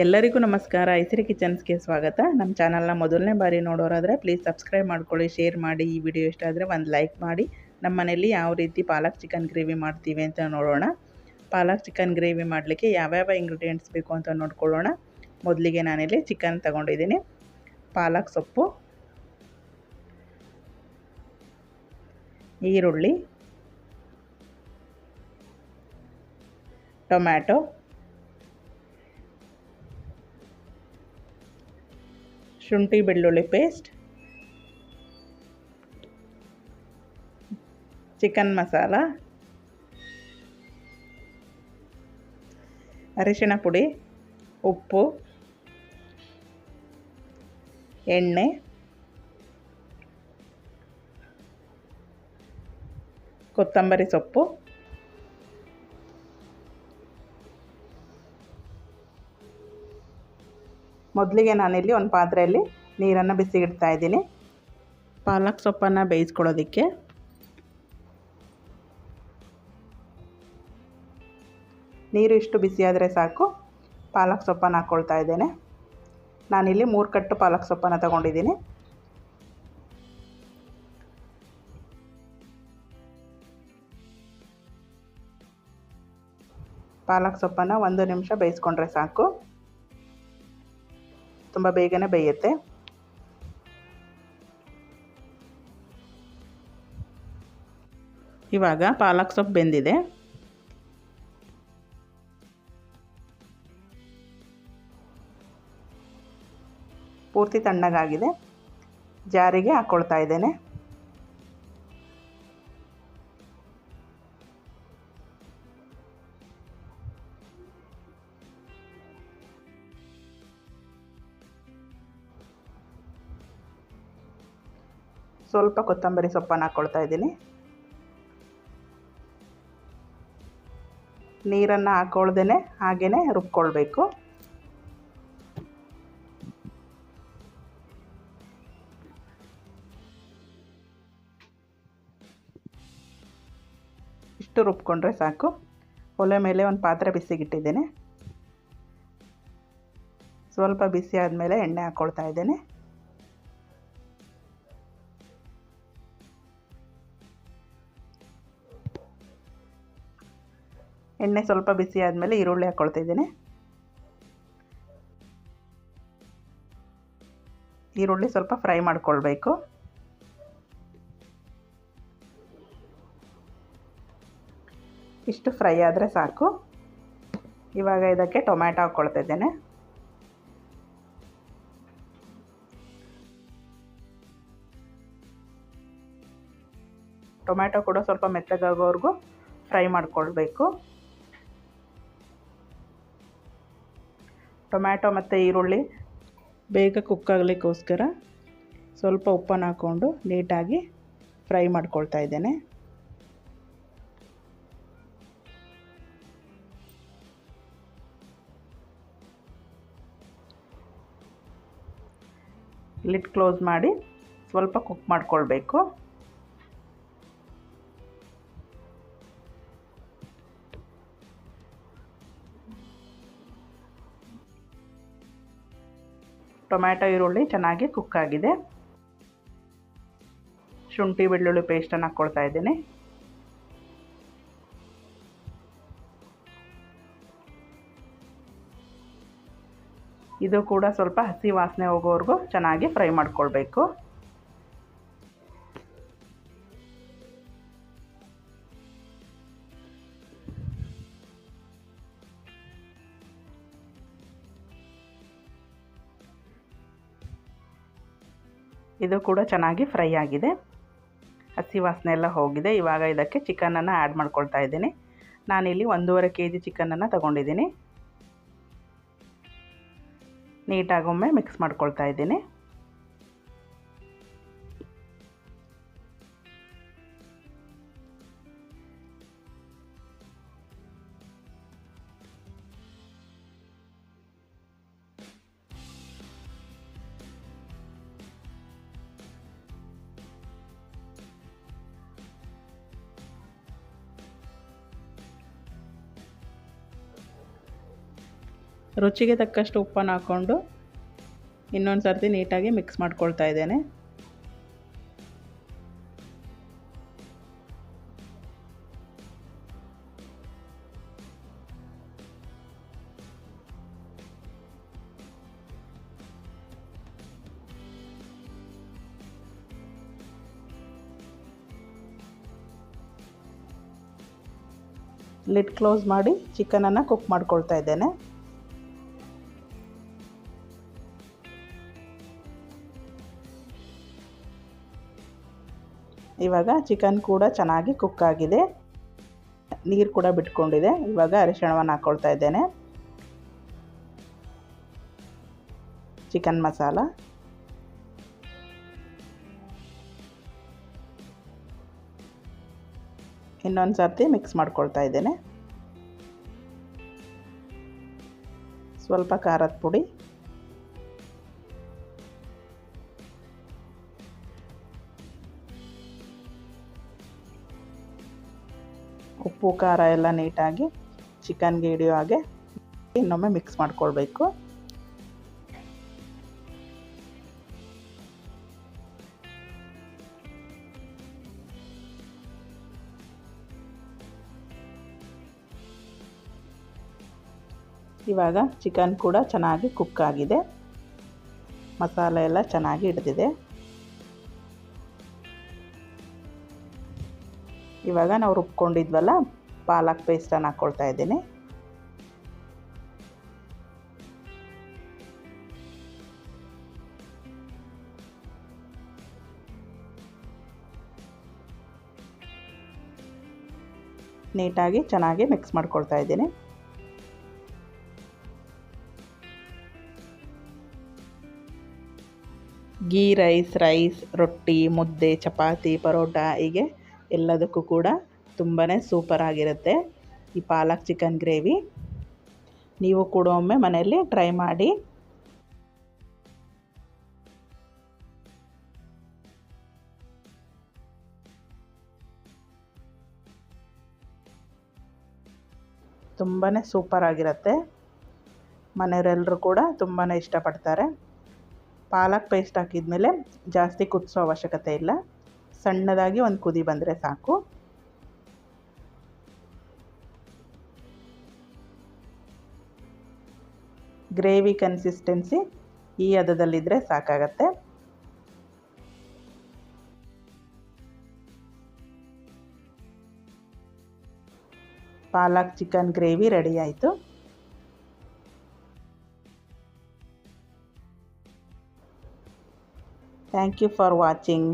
ಎಲ್ಲರಿಗೂ ನಮಸ್ಕಾರ. ಐಸಿರಿ ಕಿಚನ್ಸ್ಗೆ ಸ್ವಾಗತ. ನಮ್ಮ ಚಾನಲ್ನ ಮೊದಲನೇ ಬಾರಿ ನೋಡೋರಾದರೆ ಪ್ಲೀಸ್ ಸಬ್ಸ್ಕ್ರೈಬ್ ಮಾಡ್ಕೊಳ್ಳಿ ಶೇರ್ ಮಾಡಿ. ಈ ವಿಡಿಯೋ ಇಷ್ಟ ಆದರೆ ಒಂದು ಲೈಕ್ ಮಾಡಿ. ನಮ್ಮ ಮನೇಲಿ ಯಾವ ರೀತಿ ಪಾಲಕ್ ಚಿಕನ್ ಗ್ರೇವಿ ಮಾಡ್ತೀವಿ ಅಂತ ನೋಡೋಣ. ಪಾಲಕ್ ಚಿಕನ್ ಗ್ರೇವಿ ಮಾಡಲಿಕ್ಕೆ ಯಾವ್ಯಾವ ಇಂಗ್ರೀಡಿಯೆಂಟ್ಸ್ ಬೇಕು ಅಂತ ನೋಡ್ಕೊಳ್ಳೋಣ. ಮೊದಲಿಗೆ ನಾನಿಲ್ಲಿ ಚಿಕನ್ ತಗೊಂಡಿದ್ದೀನಿ. ಪಾಲಕ್ ಸೊಪ್ಪು, ಈರುಳ್ಳಿ, ಟೊಮ್ಯಾಟೊ ಶುಂಠಿ ಬೆಳ್ಳುಳ್ಳಿ ಪೇಸ್ಟ್ ಚಿಕನ್ ಮಸಾಲ ಅರಿಶಿಣ ಪುಡಿ ಉಪ್ಪು ಎಣ್ಣೆ ಕೊತ್ತಂಬರಿ ಸೊಪ್ಪು ಮೊದಲಿಗೆ ನಾನಿಲ್ಲಿ ಒಂದು ಪಾತ್ರೆಯಲ್ಲಿ ನೀರನ್ನು ಬಿಸಿಗಿಡ್ತಾ ಇದ್ದೀನಿ. ಪಾಲಕ್ ಸೊಪ್ಪನ್ನು ಬೇಯಿಸ್ಕೊಳ್ಳೋದಕ್ಕೆ. ನೀರು ಇಷ್ಟು ಬಿಸಿಯಾದರೆ ಸಾಕು. ಪಾಲಕ್ ಸೊಪ್ಪನ್ನು ಹಾಕ್ಕೊಳ್ತಾ ಇದ್ದೇನೆ. ನಾನಿಲ್ಲಿ ಮೂರು ಕಟ್ಟು ಪಾಲಕ್ ಸೊಪ್ಪನ್ನು ತಗೊಂಡಿದ್ದೀನಿ. ಪಾಲಕ್ ಸೊಪ್ಪನ್ನು ಒಂದು ನಿಮಿಷ ಬೇಯಿಸ್ಕೊಂಡ್ರೆ ಸಾಕು. ತುಂಬ ಬೇಗನೆ ಬೇಯುತ್ತೆ. ಇವಾಗ ಪಾಲಕ್ ಸೊಪ್ಪು ಬೆಂದಿದೆ. ಪೂರ್ತಿ ತಣ್ಣಗಾಗಿದೆ. ಜಾರಿಗೆ ಹಾಕ್ಕೊಳ್ತಾ ಇದ್ದೇನೆ. ಸ್ವಲ್ಪ ಕೊತ್ತಂಬರಿ ಸೊಪ್ಪನ್ನು ಹಾಕ್ಕೊಳ್ತಾ ಇದ್ದೀನಿ. ನೀರನ್ನು ಹಾಕೊಳ್ದೇ ಹಾಗೇ ರುಬ್ಕೊಳ್ಬೇಕು. ಇಷ್ಟು ರುಬ್ಕೊಂಡ್ರೆ ಸಾಕು. ಒಲೆ ಮೇಲೆ ಒಂದು ಪಾತ್ರೆ ಬಿಸಿಗಿಟ್ಟಿದ್ದೇನೆ. ಸ್ವಲ್ಪ ಬಿಸಿ ಆದಮೇಲೆ ಎಣ್ಣೆ ಹಾಕ್ಕೊಳ್ತಾ ಇದ್ದೇನೆ. ಎಣ್ಣೆ ಸ್ವಲ್ಪ ಬಿಸಿ ಆದಮೇಲೆ ಈರುಳ್ಳಿ ಹಾಕ್ಕೊಳ್ತಿದ್ದೀನಿ ಈರುಳ್ಳಿ ಸ್ವಲ್ಪ ಫ್ರೈ ಮಾಡ್ಕೊಳ್ಬೇಕು. ಇಷ್ಟು ಫ್ರೈ ಆದರೆ ಸಾಕು. ಇವಾಗ ಇದಕ್ಕೆ ಟೊಮ್ಯಾಟೊ ಹಾಕ್ಕೊಳ್ತಿದ್ದೇನೆ ಟೊಮ್ಯಾಟೊ ಕೂಡ ಸ್ವಲ್ಪ ಮೆತ್ತಗಾಗೋವರೆಗೂ ಫ್ರೈ ಮಾಡ್ಕೊಳ್ಬೇಕು. ಟೊಮ್ಯಾಟೊ ಮತ್ತು ಈರುಳ್ಳಿ ಬೇಗ ಕುಕ್ ಆಗಲಿಕ್ಕೋಸ್ಕರ ಸ್ವಲ್ಪ ಉಪ್ಪನ್ನು ಹಾಕ್ಕೊಂಡು ನೀಟಾಗಿ ಫ್ರೈ ಮಾಡ್ಕೊಳ್ತಾ ಇದ್ದೇನೆ. ಲಿಡ್ ಕ್ಲೋಸ್ ಮಾಡಿ ಸ್ವಲ್ಪ ಕುಕ್ ಮಾಡ್ಕೊಳ್ಬೇಕು. ಟೊಮ್ಯಾಟೊ, ಈರುಳ್ಳಿ ಚೆನ್ನಾಗಿ ಕುಕ್ ಆಗಿದೆ. ಶುಂಠಿ, ಬೆಳ್ಳುಳ್ಳಿ ಪೇಸ್ಟನ್ನು ಹಾಕ್ಕೊಳ್ತಾ ಇದ್ದೀನಿ. ಇದು ಕೂಡ ಸ್ವಲ್ಪ ಹಸಿ ವಾಸನೆ ಹೋಗೋವರೆಗೂ ಚೆನ್ನಾಗಿ ಫ್ರೈ ಮಾಡ್ಕೊಳ್ಬೇಕು. ಇದು ಕೂಡ ಚೆನ್ನಾಗಿ ಫ್ರೈ ಆಗಿದೆ. ಹಸಿ ವಾಸನೆ ಎಲ್ಲ ಹೋಗಿದೆ. ಇವಾಗ ಇದಕ್ಕೆ ಚಿಕನನ್ನು ಆ್ಯಡ್ ಮಾಡ್ಕೊಳ್ತಾ ಇದ್ದೀನಿ. ನಾನಿಲ್ಲಿ ಒಂದೂವರೆ ಕೆ ಜಿ ಚಿಕನನ್ನು ತಗೊಂಡಿದ್ದೀನಿ. ನೀಟಾಗೊಮ್ಮೆ ಮಿಕ್ಸ್ ಮಾಡ್ಕೊಳ್ತಾ ಇದ್ದೀನಿ. ರುಚಿಗೆ ತಕ್ಕಷ್ಟು ಉಪ್ಪನ್ನು ಹಾಕ್ಕೊಂಡು ಇನ್ನೊಂದು ಸರ್ತಿ ನೀಟಾಗಿ ಮಿಕ್ಸ್ ಮಾಡ್ಕೊಳ್ತಾ ಇದ್ದೇನೆ. ಲಿಡ್ ಕ್ಲೋಸ್ ಮಾಡಿ ಚಿಕನನ್ನು ಕುಕ್ ಮಾಡ್ಕೊಳ್ತಾ ಇದ್ದೇನೆ. ಇವಾಗ ಚಿಕನ್ ಕೂಡ ಚೆನ್ನಾಗಿ ಕುಕ್ ಆಗಿದೆ. ನೀರು ಕೂಡ ಬಿಟ್ಕೊಂಡಿದೆ. ಇವಾಗ ಅರಿಶಿಣವನ್ನು ಹಾಕ್ಕೊಳ್ತಾ ಇದ್ದೇನೆ. ಚಿಕನ್ ಮಸಾಲ ಇನ್ನೊಂದು ಸರ್ತಿ ಮಿಕ್ಸ್ ಮಾಡ್ಕೊಳ್ತಾ ಇದ್ದೇನೆ. ಸ್ವಲ್ಪ ಖಾರದ ಪುಡಿ. ಉಪ್ಪು, ಖಾರ ಎಲ್ಲ ನೀಟಾಗಿ ಚಿಕನ್ಗೆ ಹಿಡಿಯೋ ಹಾಗೆ ಇನ್ನೊಮ್ಮೆ ಮಿಕ್ಸ್ ಮಾಡ್ಕೊಳ್ಬೇಕು. ಇವಾಗ ಚಿಕನ್ ಕೂಡ ಚೆನ್ನಾಗಿ ಕುಕ್ ಆಗಿದೆ. ಮಸಾಲೆ ಎಲ್ಲ ಚೆನ್ನಾಗಿ ಹಿಡಿದಿದೆ. ಇವಾಗ ನಾವು ರುಬ್ಕೊಂಡಿದ್ವಲ್ಲ, ಪಾಲಕ್ ಪೇಸ್ಟನ್ನು ಹಾಕ್ಕೊಳ್ತಾ ಇದ್ದೀನಿ. ನೀಟಾಗಿ ಚೆನ್ನಾಗಿ ಮಿಕ್ಸ್ ಮಾಡ್ಕೊಳ್ತಾ ಇದ್ದೀನಿ. ಗೀ, ರೈಸ್ ರೈಸ್, ರೊಟ್ಟಿ, ಮುದ್ದೆ, ಚಪಾತಿ, ಪರೋಟ ಹೀಗೆ ಎಲ್ಲದಕ್ಕೂ ಕೂಡ ತುಂಬಾ ಸೂಪರ್ ಆಗಿರುತ್ತೆ ಈ ಪಾಲಕ್ ಚಿಕನ್ ಗ್ರೇವಿ ನೀವು ಕೂಡ ಒಮ್ಮೆ ಮನೆಯಲ್ಲಿ ಟ್ರೈ ಮಾಡಿ. ತುಂಬಾ ಸೂಪರ್ ಆಗಿರುತ್ತೆ. ಮನೆಯವರೆಲ್ಲರೂ ಕೂಡ ತುಂಬಾ ಇಷ್ಟಪಡ್ತಾರೆ. ಪಾಲಕ್ ಪೇಸ್ಟ್ ಹಾಕಿದ್ಮೇಲೆ ಜಾಸ್ತಿ ಕುದಿಸೋ ಅವಶ್ಯಕತೆ ಇಲ್ಲ. ಸಣ್ಣದಾಗಿ ಒಂದು ಕುದಿ ಬಂದರೆ ಸಾಕು. ಗ್ರೇವಿ ಕನ್ಸಿಸ್ಟೆನ್ಸಿ ಈ ಹದದಲ್ಲಿದ್ದರೆ ಸಾಕಾಗತ್ತೆ. ಪಾಲಕ್ ಚಿಕನ್ ಗ್ರೇವಿ ರೆಡಿ ಆಯಿತು. Thank you for watching